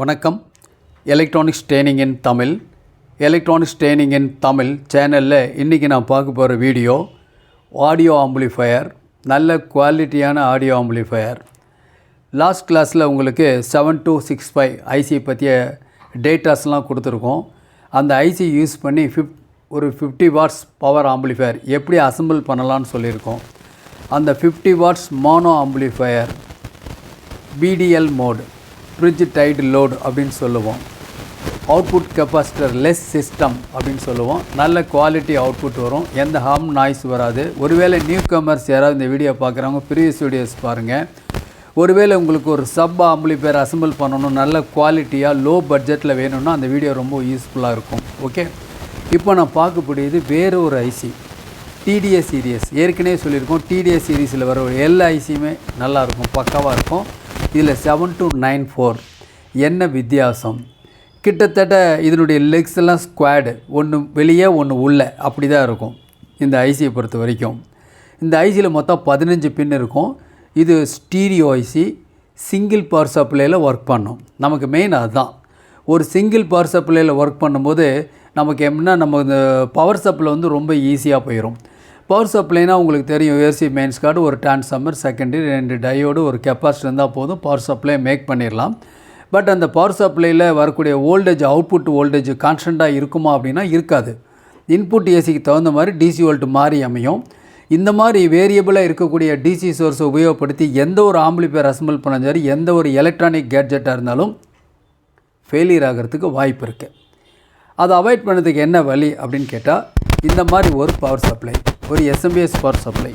வணக்கம். Electronics training in Tamil electronics training in Tamil சேனலில் இன்றைக்கி நான் பார்க்க போகிற வீடியோ ஆடியோ ஆம்பிளிஃபையர் நல்ல குவாலிட்டியான ஆடியோ ஆம்பிளிஃபையர் லாஸ்ட் கிளாஸில் உங்களுக்கு seven two six five IC பற்றிய டேட்டாஸ்லாம் கொடுத்துருக்கோம். அந்த ஐசி யூஸ் பண்ணி ஃபிஃப்ட் ஒரு ஃபிஃப்டி வாட்ஸ் பவர் ஆம்பிளிஃபையர் எப்படி அசம்பிள் பண்ணலான்னு சொல்லியிருக்கோம். அந்த fifty watts mono amplifier BTL mode bridge tied load அப்படின்னு சொல்லுவோம். அவுட்புட் கெப்பாசிட்டர் லெஸ் சிஸ்டம் அப்படின்னு சொல்லுவோம். நல்ல குவாலிட்டி அவுட்புட் வரும். எந்த ஹார்ம் நாய்ஸ் வராது. ஒருவேளை நியூ கமர்ஸ் யாராவது இந்த வீடியோ பார்க்குறவங்க ப்ரீவியஸ் வீடியோஸ் பாருங்கள் ஒருவேளை உங்களுக்கு ஒரு சப் ஆம்பிளிஃபையர் அசெம்பிள் பண்ணணும் நல்ல குவாலிட்டியாக லோ பட்ஜெட்டில் வேணும்னா அந்த வீடியோ ரொம்ப யூஸ்ஃபுல்லாக இருக்கும். ஓகே இப்போ நான் பார்க்கக்கூடியது வேறு ஒரு ஐசி டிடிஎஸ் சீரியஸ் ஏற்கனவே சொல்லியிருக்கோம் டிடிஎஸ் சீரீஸில் வர எல்லா ஐசியுமே நல்லாயிருக்கும் பக்காவாக இருக்கும். இதில் செவன் டு நைன் ஃபோர் என்ன வித்தியாசம்? கிட்டத்தட்ட இதனுடைய லெக்ஸ் எல்லாம் ஸ்குவாடு ஒன்று வெளியே ஒன்று உள்ளே. அப்படி தான் இருக்கும். இந்த ஐசியை பொறுத்த வரைக்கும். இந்த ஐசியில் மொத்தம் பதினஞ்சு பின் இருக்கும். இது ஸ்டீரியோ ஐசி சிங்கிள் பவர் சப்ளையில் ஒர்க் பண்ணும். நமக்கு மெயின் அதுதான். ஒரு சிங்கிள் பவர் சப்ளையில் ஒர்க் பண்ணும்போது நமக்கு எப்படின்னா நம்ம இந்த பவர் சப்ளை வந்து ரொம்ப ஈஸியாக போயிடும் பவர் சப்ளைனா உங்களுக்கு தெரியும். ஏசி மெயின்ஸ் கார்டு ஒரு டிரான்ஸ்ஃபார்மர் செகண்டரி ரெண்டு டயோடு ஒரு கெப்பாசிட்டி இருந்தால் போதும். பவர் சப்ளை மேக் பண்ணிடலாம் பட் அந்த பவர் சப்ளையில் வரக்கூடிய ஓல்டேஜ் அவுட்புட் வோல்டேஜ் கான்ஸ்டண்ட்டாக இருக்குமா அப்படின்னா இருக்காது. இன்புட் ஏசிக்கு தகுந்த மாதிரி டிசி வோல்ட் மாறி அமையும். இந்த மாதிரி வேரியபிளாக இருக்கக்கூடிய டிசி சோர்ஸை உபயோகப்படுத்தி எந்த ஒரு ஆம்பிளிஃபையர் அசம்பிள் பண்ணாலும் சரி எந்த ஒரு எலக்ட்ரானிக் கேட்ஜெட்டாக இருந்தாலும் ஃபெயிலியர் ஆகிறதுக்கு வாய்ப்பு இருக்குது அதை அவாய்ட் பண்ணதுக்கு என்ன வழி அப்படின்னு கேட்டால் இந்த மாதிரி ஒரு பவர் சப்ளை ஒரு எஸ்எம்பிஎஸ் பவர் சப்ளை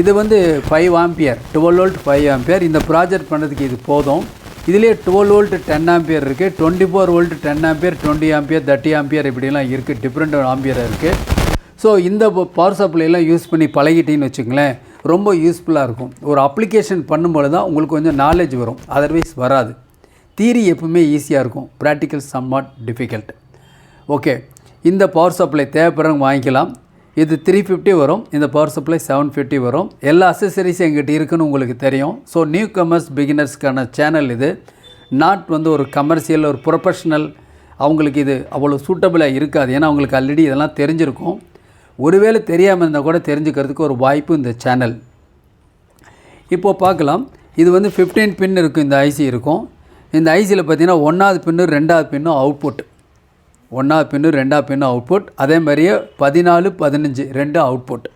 இது வந்து five ampere twelve volt five ampere இந்த ப்ராஜெக்ட் பண்ணுறதுக்கு இது போதும். இதுலேயே டுவெல் வோல்ட் டென் ஆம்பியர் இருக்குது twenty four volt ten ampere twenty ampere thirty ampere இப்படிலாம் இருக்குது டிஃப்ரெண்ட் ஆம்பியர் இருக்குது ஸோ இந்த பவர் சப்ளைலாம் யூஸ் பண்ணி பழகிட்டீங்கன்னு வச்சுங்களேன் ரொம்ப யூஸ்ஃபுல்லாக இருக்கும். ஒரு அப்ளிகேஷன் பண்ணும்போது தான் உங்களுக்கு கொஞ்சம் நாலேஜ் வரும். அதர்வைஸ் வராது. தீரி எப்பவுமே ஈஸியாக இருக்கும். ப்ராக்டிக்கல் சம்மாட் டிஃபிகல்ட் ஓகே இந்த பவர் சப்ளை தேவைப்படுறவங்க வாங்கிக்கலாம். இது த்ரீ ஃபிஃப்டி வரும். இந்த பவர் சப்ளை செவன் ஃபிஃப்டி வரும். எல்லா அசசரிஸும் எங்கிட்ட இருக்குன்னு உங்களுக்கு தெரியும். ஸோ நியூ கமர்ஸ் பிகினர்ஸ்க்கான சேனல் இது. நாட் வந்து ஒரு கமர்ஷியல் ஒரு ப்ரொஃபஷ்னல் அவங்களுக்கு இது அவ்வளோ சூட்டபிளாக இருக்காது. ஏன்னா அவங்களுக்கு ஆல்ரெடி இதெல்லாம் தெரிஞ்சிருக்கும். ஒருவேளை தெரியாமல் இருந்தால் கூட தெரிஞ்சுக்கிறதுக்கு ஒரு வாய்ப்பு இந்த சேனல் இப்போது பார்க்கலாம். இது வந்து ஃபிஃப்டீன் பின் இருக்கும் இந்த ஐசி இருக்கும். இந்த ஐசியில் பார்த்தீங்கன்னா ஒன்றாவது பின்னு ரெண்டாவது பின்னும் அவுட்புட் ஒன்றா பின்னு ரெண்டாவது பின்னு அவுட்புட் அதே மாதிரியே பதினாலு பதினஞ்சு ரெண்டு அவுட்புட்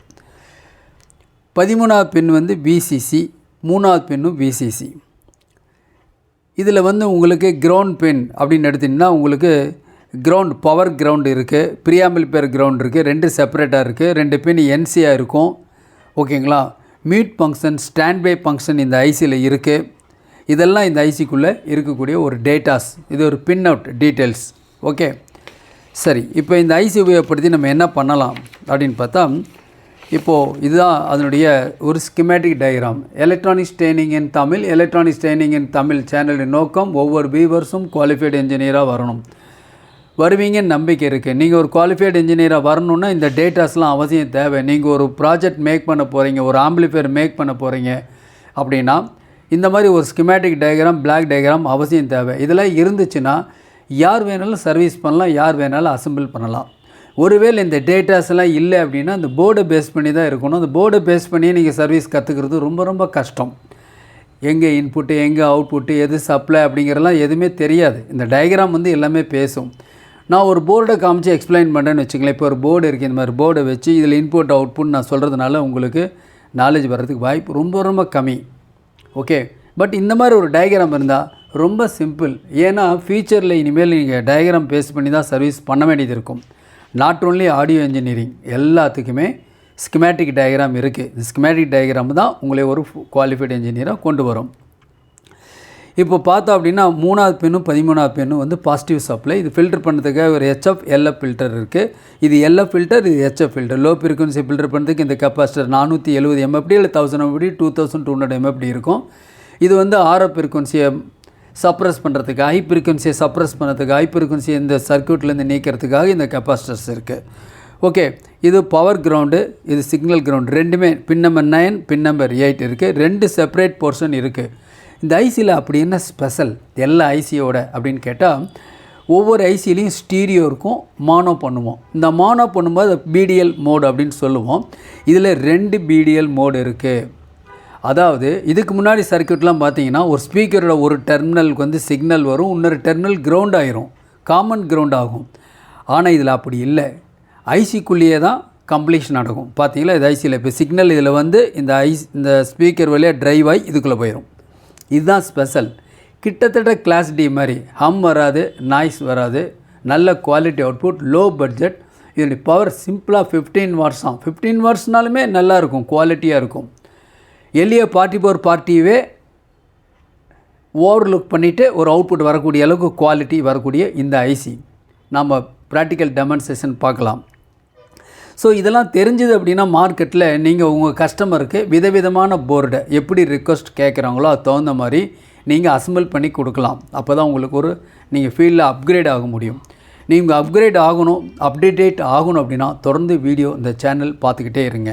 பதிமூணாவது பின் வந்து விசிசி மூணாவது பின்னும் விசிசி இதில் வந்து உங்களுக்கு கிரவுண்ட் பின் அப்படின்னு எடுத்திங்கன்னா உங்களுக்கு கிரவுண்ட் பவர் கிரவுண்ட் இருக்குது ப்ரியாம்பிள் பேர் கிரவுண்ட் இருக்குது ரெண்டு செப்பரேட்டாக இருக்குது ரெண்டு பின் என்சியாக இருக்கும். ஓகேங்களா? மியூட் ஃபங்க்ஷன் ஸ்டாண்ட்பை ஃபங்க்ஷன் இந்த ஐசியில் இருக்குது இதெல்லாம் இந்த ஐசிக்குள்ளே இருக்கக்கூடிய ஒரு டேட்டாஸ் இது ஒரு பின் அவுட் டீட்டெயில்ஸ் ஓகே? சரி இப்போ இந்த ஐசி உபயோகப்படுத்தி நம்ம என்ன பண்ணலாம் அப்படின்னு பார்த்தா இப்போது இதுதான் அதனுடைய ஒரு schematic diagram electronics training in Tamil electronics training in Tamil சேனலின் நோக்கம் ஒவ்வொரு வீவர்ஸும் குவாலிஃபைடு இன்ஜினியராக வரணும். வருவீங்கன்னு நம்பிக்கை இருக்குது நீங்கள் ஒரு குவாலிஃபைடு இன்ஜினியராக வரணுன்னா இந்த டேட்டாஸ்லாம் அவசியம் தேவை. நீங்கள் ஒரு ப்ராஜெக்ட் மேக் பண்ண போகிறீங்க ஒரு ஆம்பிளிஃபையர் மேக் பண்ண போகிறீங்க அப்படின்னா இந்த மாதிரி ஒரு ஸ்கிமேட்டிக் டயக்ராம் பிளாக் டயக்ராம் அவசியம் தேவை. இதெல்லாம் இருந்துச்சுன்னா யார் வேணாலும் சர்வீஸ் பண்ணலாம் யார் வேணாலும் அசெம்பிள் பண்ணலாம். ஒருவேளை இந்த டேட்டாஸ் எல்லாம் இல்லை அப்படின்னா அந்த போர்டை பேஸ் பண்ணி தான் இருக்கணும். அந்த போர்டை பேஸ் பண்ணி நீங்கள் சர்வீஸ் கற்றுக்கிறது ரொம்ப ரொம்ப கஷ்டம். எங்கே இன்புட்டு எங்கே அவுட்புட்டு எது சப்ளை அப்படிங்கிறலாம் எதுவுமே தெரியாது. இந்த டயக்ராம் வந்து எல்லாமே பேசும். நான் ஒரு போர்டை காமிச்சு எக்ஸ்பிளைன் பண்ணுறேன்னு வச்சுங்களேன் இப்போ ஒரு போர்டு இருக்குது இந்த மாதிரி போர்டை வச்சு இதில் இன்புட் அவுட்புட் நான் சொல்கிறதுனால உங்களுக்கு நாலேஜ் வர்றதுக்கு வாய்ப்பு ரொம்ப ரொம்ப கம்மி. ஓகே பட் இந்த மாதிரி ஒரு டயக்ராம் இருந்தால் ரொம்ப சிம்பிள் ஏன்னா ஃபியூச்சரில் இனிமேல் நீங்கள் டயக்ராம் பேஸ் பண்ணி தான் சர்வீஸ் பண்ண வேண்டியது இருக்கும். நாட் ஓன்லி ஆடியோ இன்ஜினியரிங் எல்லாத்துக்குமே ஸ்கிமேட்டிக் டயக்ராம் இருக்குது இந்த ஸ்கிமேட்டிக் டயக்ராம் தான் உங்களை ஒரு குவாலிஃபைடு இன்ஜினியராக கொண்டு வரும். இப்போ பார்த்தோம் அப்படின்னா மூணாவது பெண்ணும் பதிமூணாவது பெண்ணும் வந்து பாசிட்டிவ் சப்ளை இது ஃபில்டர் பண்ணுறதுக்காக ஒரு ஹெச்எஃப் எல்எஃப் ஃபில்டர் இருக்குது இது எல்எஃப் ஃபில்டர் இது HF filter low frequency filter பண்ணுறதுக்கு இந்த கெப்பாசிட்டர் நானூற்றி எழுபது எம்எஃப்டி இல்லை thousand MFD two thousand two hundred MFD இருக்கும். இது வந்து ஆர்எஃப் ஃப்ரீக்வன்சியை சப்ரஸ் பண்ணுறதுக்கு ஹை ஃப்ரீக்வன்சியை சப்ரஸ் பண்ணுறதுக்கு ஹை ஃப்ரீக்வன்சி இந்த சர்க்கியூட்லேருந்து நீக்கிறதுக்காக இந்த கெப்பாசிட்டர்ஸ் இருக்குது ஓகே இது பவர் கிரவுண்டு இது சிக்னல் கிரவுண்ட் ரெண்டுமே pin number nine pin number eight இருக்குது ரெண்டு செப்பரேட் போர்ஷன் இருக்குது இந்த ஐசியில் அப்படி என்ன ஸ்பெஷல் எல்லா ஐசியோட அப்படின்னு கேட்டால் ஒவ்வொரு ஐசிலையும் ஸ்டீரியோ இருக்கும் மானோ பண்ணுவோம். இந்த மானோ பண்ணும்போது பிடிஎல் மோடு அப்படின்னு சொல்லுவோம். இதில் ரெண்டு பிடிஎல் மோடு இருக்குது அதாவது இதுக்கு முன்னாடி சர்க்கியூட்லாம் பார்த்தீங்கன்னா ஒரு ஸ்பீக்கரோட ஒரு டெர்மினலுக்கு வந்து சிக்னல் வரும் இன்னொரு டெர்மினல் கிரவுண்ட் ஆயிரும். காமன் கிரவுண்ட் ஆகும். ஆனால் இதில் அப்படி இல்லை. ஐசிக்குள்ளேயே தான் கம்ப்ளீஷன் நடக்கும். பார்த்தீங்களா? இது ஐசியில் இப்போ சிக்னல் இதில் வந்து இந்த ஐஸ் இந்த ஸ்பீக்கர் வழியாக ட்ரைவ் ஆகி இதுக்குள்ளே போயிடும் இதுதான் ஸ்பெஷல் கிட்டத்தட்ட கிளாஸ் டி மாதிரி. ஹம் வராது நாய்ஸ் வராது. நல்ல குவாலிட்டி அவுட்புட் லோ பட்ஜெட் இதனுடைய பவர் சிம்பிளாக ஃபிஃப்டீன் வாட்ஸ் தான். ஃபிஃப்டீன் வாட்ஸ்னாலுமே நல்லா இருக்கும் குவாலிட்டியாக இருக்கும். எளிய பார்ட்டி போர் பார்ட்டியவே ஓவர் லுக் பண்ணிவிட்டு ஒரு அவுட்புட் வரக்கூடிய அளவுக்கு குவாலிட்டி வரக்கூடிய இந்த ஐசி நம்ம ப்ராக்டிக்கல் டெமான்ஸ்ட்ரேஷன் பார்க்கலாம். ஸோ இதெல்லாம் தெரிஞ்சது அப்படின்னா மார்க்கெட்டில் நீங்கள் உங்கள் கஸ்டமருக்கு விதவிதமான போர்டை எப்படி ரிக்வஸ்ட் கேட்குறாங்களோ அது தகுந்த மாதிரி நீங்கள் அசம்பிள் பண்ணி கொடுக்கலாம். அப்போ தான் உங்களுக்கு ஒரு நீங்கள் ஃபீல்டில் அப்கிரேட் ஆக முடியும். நீங்கள் அப்கிரேட் ஆகணும் அப்டேட் ஆகணும் அப்படின்னா தொடர்ந்து வீடியோ இந்த சேனல் பார்த்துக்கிட்டே இருங்க.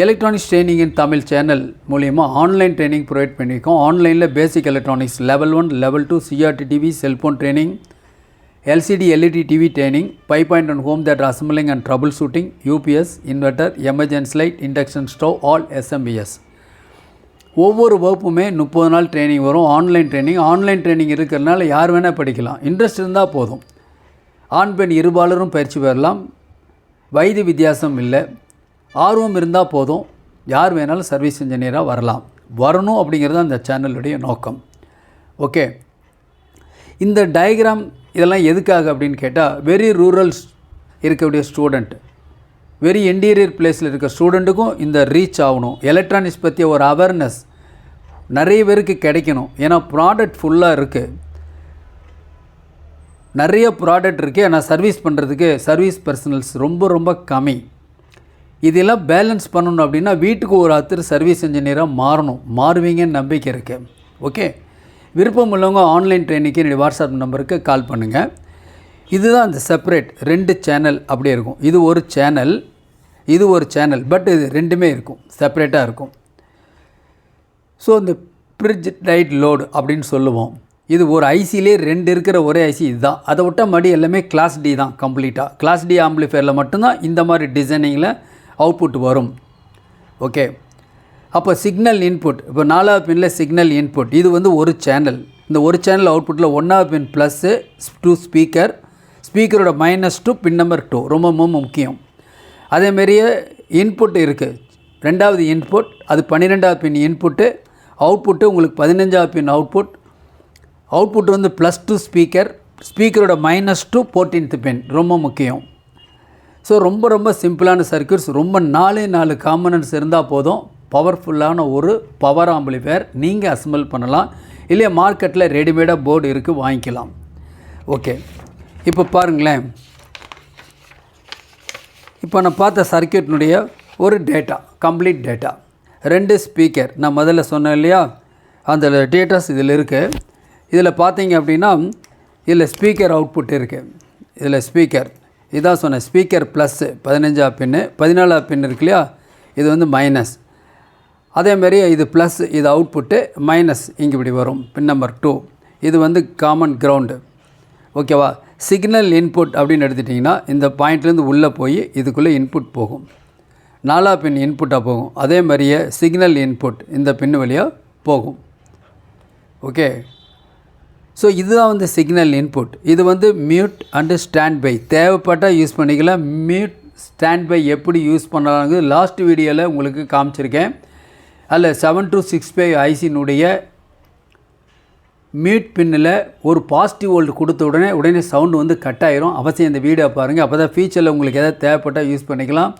Electronics training in Tamil channel மூலிமா ஆன்லைன் ட்ரைனிங் ப்ரொவைட் பண்ணியிருக்கோம். ஆன்லைனில் basic electronics level one level two CRT TV cellphone training LCD LED TV training five point one home theatre assembling and troubleshooting UPS inverter emergency light induction stove all SMPS ஒவ்வொரு வகுப்புமே முப்பது நாள் training வரும் online training online training இருக்கிறதுனால யார் வேணால் படிக்கலாம். Interest இருந்தால் போதும். ஆண் பெண் இருபாலரும் பயிற்சி பெறலாம். வயது வித்தியாசம் இல்லை. ஆர்வம் இருந்தால் போதும். யார் வேணாலும் சர்வீஸ் இன்ஜினியராக வரலாம். வரணும் அப்படிங்கிறது அந்த சேனலுடைய நோக்கம். ஓகே இந்த டயக்ராம் இதெல்லாம் எதுக்காக அப்படின்னு கேட்டால் வெரி ரூரல் இருக்கக்கூடிய ஸ்டூடெண்ட் வெரி இன்டீரியர் பிளேஸில் இருக்க ஸ்டூடெண்ட்டுக்கும் இந்த ரீச் ஆகணும். எலக்ட்ரானிக்ஸ் பற்றிய ஒரு அவேர்னஸ் நிறைய பேருக்கு கிடைக்கணும். ஏன்னா ப்ராடக்ட் ஃபுல்லாக இருக்குது நிறைய ப்ராடக்ட் இருக்குது ஆனால் சர்வீஸ் பண்ணுறதுக்கு சர்வீஸ் பர்சனல்ஸ் ரொம்ப ரொம்ப கம்மி. இதெல்லாம் பேலன்ஸ் பண்ணணும் அப்படின்னா வீட்டுக்கு ஒரு அத்தர் சர்வீஸ் இன்ஜினியராக மாறணும். மாறுவீங்கன்னு நம்பிக்கை இருக்குது ஓகே விருப்பம் உள்ளவங்க ஆன்லைன் ட்ரைனிங்க்கு என்னுடைய வாட்ஸ்அப் நம்பருக்கு கால் பண்ணுங்கள் இதுதான் அந்த செப்பரேட் ரெண்டு சேனல் அப்படியே இருக்கும். இது ஒரு சேனல் இது ஒரு சேனல் பட் இது ரெண்டுமே இருக்கும். செப்பரேட்டாக இருக்கும். ஸோ இந்த ஃப்ரிட்ஜ் டைட் லோடு அப்படின்னு சொல்லுவோம். இது ஒரு ஐசிலே ரெண்டு இருக்கிற ஒரே ஐசி இதுதான். அதை விட்டால் மடி எல்லாமே கிளாஸ் டி தான் கம்ப்ளீட்டாக கிளாஸ் டி ஆம்பிளிஃபயரில் மட்டும்தான் இந்த மாதிரி டிசைனிங்கில் அவுட்புட் வரும். ஓகே அப்போ சிக்னல் இன்புட் இப்போ நாலாவது பின்னில் சிக்னல் இன்புட் இது வந்து ஒரு சேனல் இந்த ஒரு சேனல் அவுட்புட்டில் ஒன்றாவது pin plus two speaker ஸ்பீக்கரோட minus to pin number two ரொம்ப ரொம்ப முக்கியம். அதேமாரியே இன்புட் இருக்குது ரெண்டாவது இன்புட் அது பன்னிரெண்டாவது பின் இன்புட்டு அவுட்புட்டு உங்களுக்கு பதினஞ்சாவது பின் அவுட்புட் அவுட்புட் வந்து ப்ளஸ் டூ ஸ்பீக்கர் ஸ்பீக்கரோட மைனஸ் டூ ஃபோர்டீன்த் பின் ரொம்ப முக்கியம். ஸோ ரொம்ப ரொம்ப சிம்பிளான சர்க்கியூட்ஸ் ரொம்ப நாலே நாலு காம்பனன்ட்ஸ் இருந்தால் போதும். பவர்ஃபுல்லான ஒரு பவர் ஆம்பிளிஃபயர் நீங்கள் அசம்பிள் பண்ணலாம். இல்லையா மார்க்கெட்டில் ரெடிமேடாக போர்டு இருக்குது வாங்கிக்கலாம். ஓகே இப்போ பாருங்களேன். இப்போ நான் பார்த்த சர்க்கியூட்னுடைய ஒரு டேட்டா கம்ப்ளீட் டேட்டா ரெண்டு ஸ்பீக்கர் நான் முதல்ல சொன்னேன் இல்லையா அந்த டேட்டாஸ் இதில் இருக்குது இதில் பார்த்தீங்க அப்படின்னா இதில் ஸ்பீக்கர் அவுட்புட் இருக்குது இதில் ஸ்பீக்கர் இதான் சொன்னேன் ஸ்பீக்கர் ப்ளஸ்ஸு பதினஞ்சா பின்னு பதினாலா பின் இருக்கு இல்லையா? இது வந்து மைனஸ் அதேமாரி இது ப்ளஸ் இது அவுட்புட்டு மைனஸ் இங்கே இப்படி வரும். பின் நம்பர் டூ இது வந்து காமன் கிரவுண்டு ஓகேவா சிக்னல் இன்புட் அப்படின்னு எடுத்துட்டிங்கன்னா இந்த பாயிண்ட்லேருந்து உள்ளே போய் இதுக்குள்ளே இன்புட் போகும். நாலா பின் இன்புட்டாக போகும். அதே மாதிரியே சிக்னல் இன்புட் இந்த பின் வழியாக போகும். ஓகே ஸோ இதுதான் வந்து சிக்னல் இன்புட் இது வந்து மியூட் அண்டு ஸ்டாண்ட் பை தேவைப்பட்டால் யூஸ் பண்ணிக்கலாம். மியூட் ஸ்டாண்ட் பை எப்படி யூஸ் பண்ணலாங்கிறது லாஸ்ட் வீடியோவில் உங்களுக்கு காமிச்சிருக்கேன். அதில் செவன் டூ சிக்ஸ் ஃபைவ் ஐசினுடைய மியூட் பின்னில் ஒரு பாசிட்டிவ் வோல்ட் கொடுத்த உடனே உடனே சவுண்டு வந்து கட் ஆயிரும். அவசியம் இந்த வீடியோ பாருங்கள் அப்போ தான் ஃபியூச்சரில் உங்களுக்கு எதாவது தேவைப்பட்டால் யூஸ் பண்ணிக்கலாம்.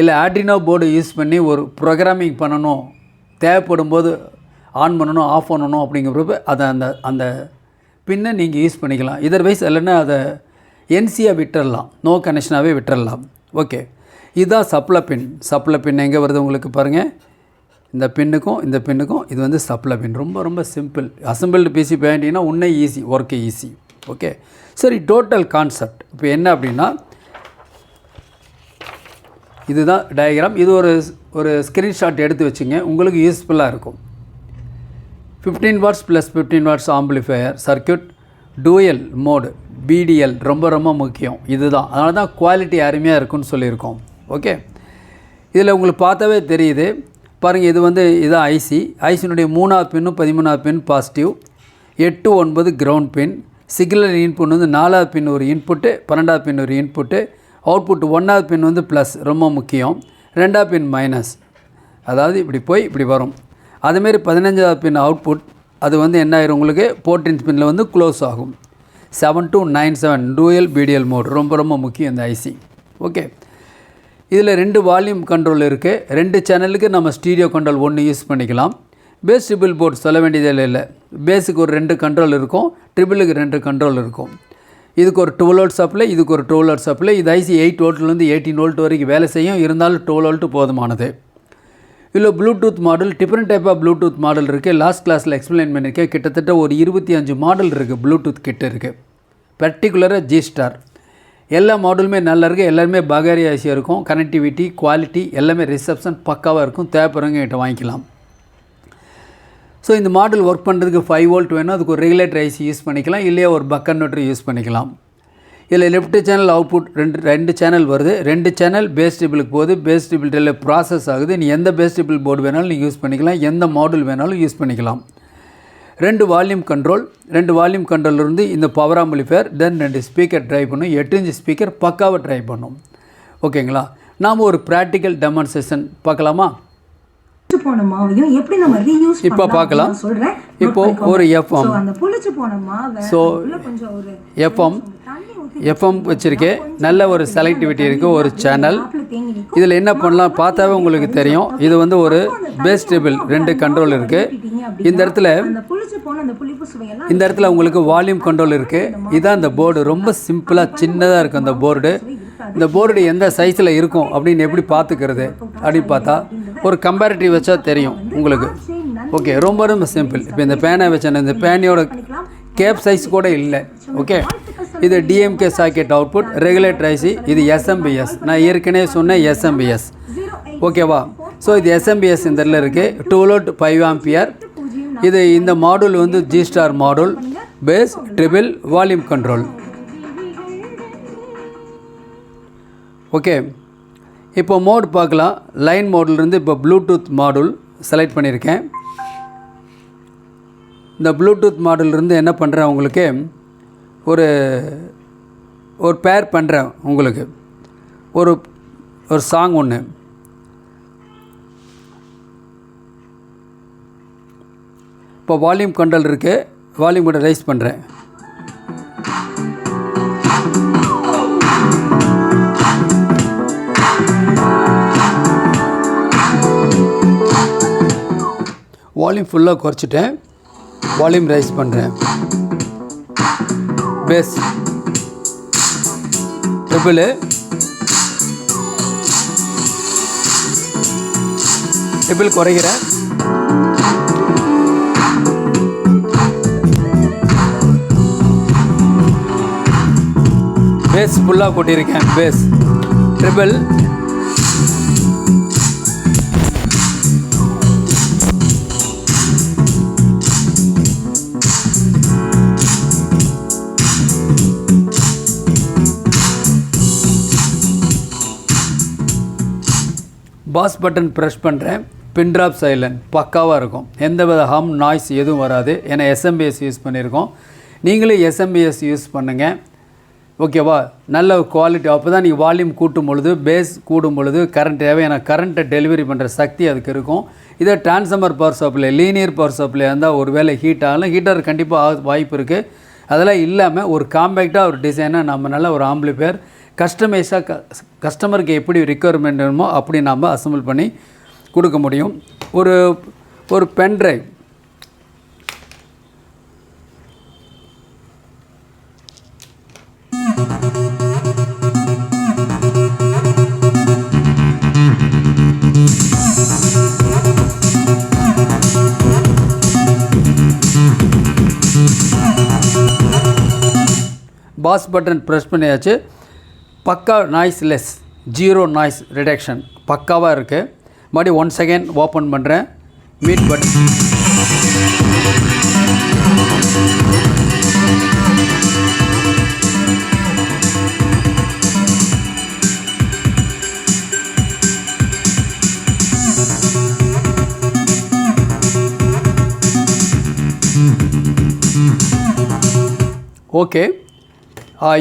இல்லை ஆட்ரினோ போர்டு யூஸ் பண்ணி ஒரு ப்ரோக்ராமிங் பண்ணணும். தேவைப்படும் போது ஆன் பண்ணணும் ஆஃப் பண்ணணும் அப்படிங்கிறப்ப அதை அந்த அந்த பின்னை நீங்கள் யூஸ் பண்ணிக்கலாம். இதர்வைஸ் இல்லைன்னா அதை என்சியாக விட்டுடலாம் நோ கனெக்ஷனாகவே விட்டுறலாம். ஓகே இதுதான் சப்ளை பின் சப்ளை பின் எங்கே வருது உங்களுக்கு பாருங்கள் இந்த பின்னுக்கும் இந்த பின்னுக்கும் இது வந்து சப்ளை பின் ரொம்ப ரொம்ப சிம்பிள் அசம்பிள்டு பிசி பேண்டிங்கன்னா உன்னே ஈஸி ஒர்க்கு ஈஸி ஓகே சரி டோட்டல் கான்செப்ட் இப்போ என்ன அப்படின்னா இதுதான் டயக்ராம் இது ஒரு ஒரு ஸ்க்ரீன்ஷாட் எடுத்து வச்சுங்க. உங்களுக்கு யூஸ்ஃபுல்லாக இருக்கும். Fifteen watts plus fifteen watts amplifier circuit dual mode BTL ரொம்ப ரொம்ப முக்கியம். இதுதான். அதனால தான் குவாலிட்டி அருமையாக இருக்குன்னு சொல்லியிருக்கோம். ஓகே இதில் உங்களுக்கு பார்த்தாவே தெரியுது. பாருங்கள் இது வந்து இதான் ஐசி ஐசினுடைய மூணாவது பின்னும் பதிமூணாவது பின் பாசிட்டிவ் எட்டு ஒன்பது கிரவுண்ட் பின் சிக்னல் இன்புட் வந்து நாலாவது பின் ஒரு இன்புட்டு பன்னெண்டாவது பின் ஒரு இன்புட்டு அவுட்புட் ஒன்றாவது பின் வந்து ப்ளஸ் ரொம்ப முக்கியம். ரெண்டாவது பின் மைனஸ் அதாவது இப்படி போய் இப்படி வரும். அதுமாரி பதினஞ்சாவது பின் அவுட்புட் அது வந்து என்ன ஆயிரும் உங்களுக்கு? போர்டின் பின்னில் வந்து க்ளோஸ் ஆகும். Seven two nine seven dual BTL mode ரொம்ப ரொம்ப முக்கியம் இந்த ஐசி ஓகே இதில் ரெண்டு வால்யூம் கண்ட்ரோல் இருக்குது ரெண்டு சேனலுக்கு நம்ம ஸ்டீரியோ கண்ட்ரோல் ஒன்று யூஸ் பண்ணிக்கலாம். பேஸ் ட்ரிபிள் போர்ட் சொல்ல வேண்டியதே இல்லை. பேஸுக்கு ஒரு ரெண்டு கண்ட்ரோல் இருக்கும். ட்ரிபிளுக்கு ரெண்டு கண்ட்ரோல் இருக்கும். இதுக்கு ஒரு டுவெல் வோல்ட் சப்ளை இதுக்கு ஒரு டுவெல் வோல்ட் சப்ளை இது ஐசி எயிட் வோல்ட்லேருந்து எயிட்டீன் வோல்ட் வரைக்கும் வேலை செய்யும். இருந்தாலும் டுவெல் வோல்ட் போதுமானது. இதில் Bluetooth model different type of Bluetooth model இருக்குது லாஸ்ட் கிளாஸில் எக்ஸ்பிளைன் பண்ணியிருக்கேன் கிட்டத்தட்ட ஒரு இருபத்தி அஞ்சு மாடல் இருக்குது ப்ளூடூத் கிட்ட இருக்குது பர்டிகுலராக ஜி ஸ்டார் எல்லா மாடலுமே நல்லா இருக்குது எல்லாருமே பகாரி ஆசியாக இருக்கும். கனெக்டிவிட்டி குவாலிட்டி எல்லாமே ரிசப்ஷன் பக்காவாக இருக்கும். தேவைப்படுறவங்க கிட்ட வாங்கிக்கலாம். ஸோ இந்த மாடல் ஒர்க் பண்ணுறதுக்கு ஃபைவ் வோல்ட் வேணும். அதுக்கு ஒரு ரெகுலேட்டர் ஐசி யூஸ் பண்ணிக்கலாம். இல்லையா ஒரு பக்கன் கன்வெர்ட்டர் யூஸ் பண்ணிக்கலாம். இதில் லெஃப்ட் சேனல் அவுட்புட் ரெண்டு ரெண்டு சேனல் வருது. ரெண்டு சேனல் பேஸ் டேபிளுக்கு போகுது. பேஸ் டேபிள் ப்ராசஸ் ஆகுது. நீ எந்த பேஸ் டேபிள் போர்டு வேணாலும் நீங்கள் யூஸ் பண்ணிக்கலாம். எந்த மாடல் வேணாலும் யூஸ் பண்ணிக்கலாம். ரெண்டு வால்யூம் கண்ட்ரோல் ரெண்டு வால்யூம் கண்ட்ரோல் இருந்து இந்த பவர் ஆம்பிளிஃபயர் தென் ரெண்டு ஸ்பீக்கர் ட்ரை பண்ணும். எட்டு இன்ச்சு ஸ்பீக்கர் பக்காவாக ட்ரை பண்ணும். ஓகேங்களா நாம் ஒரு ப்ராக்டிக்கல் டெமான்ஸ்ட்ரேஷன் பார்க்கலாமா? போன மாவையும் எப்படி நம்ம ரீயூஸ் இப்போ பார்க்கலாம். சொல்றேன். இப்போ ஒரு எஃப்எம் அந்த புளிச்சு போன மாவை உள்ள கொஞ்சம் ஒரு எஃப்எம் எஃப்எம் வச்சுருக்கேன். நல்ல ஒரு செலக்டிவிட்டி இருக்குது ஒரு சேனல் இதில் என்ன பண்ணலாம்? பார்த்தாவே உங்களுக்கு தெரியும். இது வந்து ஒரு பேஸ் டேபிள் ரெண்டு கண்ட்ரோல் இருக்குது இந்த இடத்துல இந்த இடத்துல உங்களுக்கு வால்யூம் கண்ட்ரோல் இருக்குது இதான் இந்த போர்டு ரொம்ப சிம்பிளாக சின்னதாக இருக்கும் அந்த போர்டு இந்த போர்டு எந்த சைஸில் இருக்கும் அப்படின்னு எப்படி பார்த்துக்கிறது? அப்படின்னு பார்த்தா ஒரு கம்பேரிட்டிவ் வச்சா தெரியும் உங்களுக்கு. ஓகே ரொம்ப ரொம்ப சிம்பிள் இப்போ இந்த பேனை வச்சேன் இந்த பேனையோட கேப் சைஸ் கூட இல்லை. ஓகே இது DMK socket output regulator IC இது எஸ்எம்பிஎஸ் நான் ஏற்கனவே சொன்னேன் எஸ்எம்பிஎஸ் ஓகேவா ஸோ இது எஸ்எம்பிஎஸ் இந்த இதில் இருக்குது டூ லோட் ஃபைவ் ஆம்பியர் இது இந்த மாடல் வந்து G star model bass treble volume control okay இப்போ மோட் பார்க்கலாம். லைன் மோட்லேருந்து இப்போ ப்ளூடூத் மாடல் செலக்ட் பண்ணியிருக்கேன். இந்த ப்ளூடூத் மாடல்லேருந்து என்ன பண்ணுறேன் உங்களுக்கு? ஒரு ஒரு பேர் பண்ணுறேன் உங்களுக்கு. ஒரு ஒரு சாங் ஒன்று இப்போ வால்யூம் கண்ட்ரோல் இருக்குது வால்யூம் கூட ரைஸ் பண்ணுறேன் வால்யூம் ஃபுல்லாக குறைச்சிட்டேன். வால்யூம் ரைஸ் பண்ணுறேன் பேஸ் ட்ரிபிள் ட்ரிபிள் குறைகிறேன் பேஸ் ஃபுல்லாக கொட்டியிருக்கேன். Bass treble bass button press பண்ணுறேன் பின் ட்ராப் சைலண்ட் பக்காவாக இருக்கும். எந்த வித ஹம் நாய்ஸ் எதுவும் வராது. ஏன்னா எஸ்எம்பிஎஸ் யூஸ் பண்ணியிருக்கோம். நீங்களும் எஸ்எம்பிஎஸ் யூஸ் பண்ணுங்கள் ஓகேவா நல்ல குவாலிட்டி அப்போ தான் நீங்கள் வால்யூம் கூட்டும் பொழுது பேஸ் கூடும் பொழுது கரண்ட் தேவையான கரண்ட்டை டெலிவரி பண்ணுற சக்தி அதுக்கு இருக்கும். இதே transformer power supply linear power supply இருந்தால் ஒரு வேளை ஹீட் ஆகலாம். ஹீட்டர் கண்டிப்பாக வாய்ப்பு இருக்குது அதெல்லாம் இல்லாமல் ஒரு காம்பேக்டாக ஒரு டிசைனாக நம்ம நல்ல ஒரு ஆம்பிளிஃபயர் கஸ்டமைஸாக க கஸ்டமருக்கு எப்படி ரிக்குவயர்மெண்ட் வேணுமோ அப்படி நாம் அசம்பிள் பண்ணி கொடுக்க முடியும். ஒரு ஒரு பென்ட்ரைவ் பாஸ் பட்டன் ப்ரெஸ் பண்ணியாச்சு. பக்கா நாய்ஸ்லெஸ் ஜீரோ நாய்ஸ் ரிடக்ஷன் பக்காவாக இருக்குது மறுபடியும் ஒன் செகண்ட் ஓப்பன் பண்ணுறேன் மீட் பட்டன் ஓகே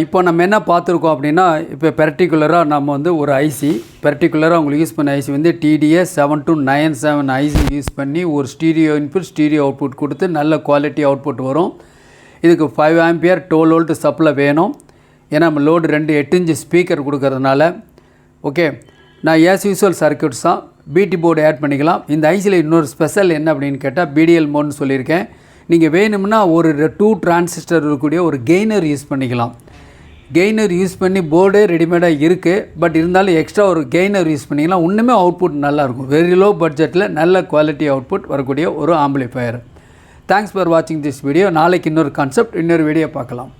இப்போ நம்ம என்ன பார்த்துருக்கோம் அப்படின்னா இப்போ பர்டிகுலராக நம்ம வந்து ஒரு ஐசி பெர்டிகுலராக உங்களுக்கு யூஸ் பண்ண ஐசி வந்து TDA seven two nine seven IC use பண்ணி ஒரு ஸ்டீரியோ இன்புட் ஸ்டீரியோ அவுட்புட் கொடுத்து நல்ல குவாலிட்டி அவுட்புட் வரும். இதுக்கு five ampere twelve volt supply வேணும். ஏன்னா நம்ம லோடு ரெண்டு எட்டு இன்ச்சு ஸ்பீக்கர் கொடுக்கறதுனால. ஓகே நான் ஏஸ் யூஸ்வல் சர்க்கியூட்ஸ் தான் பிடி போர்டு ஆட் பண்ணிக்கலாம். இந்த ஐசியில் இன்னொரு ஸ்பெஷல் என்ன அப்படின்னு கேட்டால் பிடிஎல் மோட்னு சொல்லியிருக்கேன். நீங்கள் வேணும்னா ஒரு டூ டிரான்சிஸ்டர் இருக்கக்கூடிய ஒரு கெய்னர் யூஸ் பண்ணிக்கலாம். கெய்னர் யூஸ் பண்ணி போர்டே ரெடிமேடாக இருக்குது பட் இருந்தாலும் எக்ஸ்ட்ரா ஒரு கெய்னர் யூஸ் பண்ணிக்கலாம். இன்னுமே அவுட்புட் நல்லாயிருக்கும். வெரி லோ பட்ஜெட்டில் நல்ல குவாலிட்டி அவுட்புட் வரக்கூடிய ஒரு ஆம்பிளிஃபயர் தேங்க்ஸ் ஃபார் வாட்சிங் திஸ் வீடியோ நாளைக்கு இன்னொரு கான்செப்ட் இன்னொரு வீடியோ பார்க்கலாம்.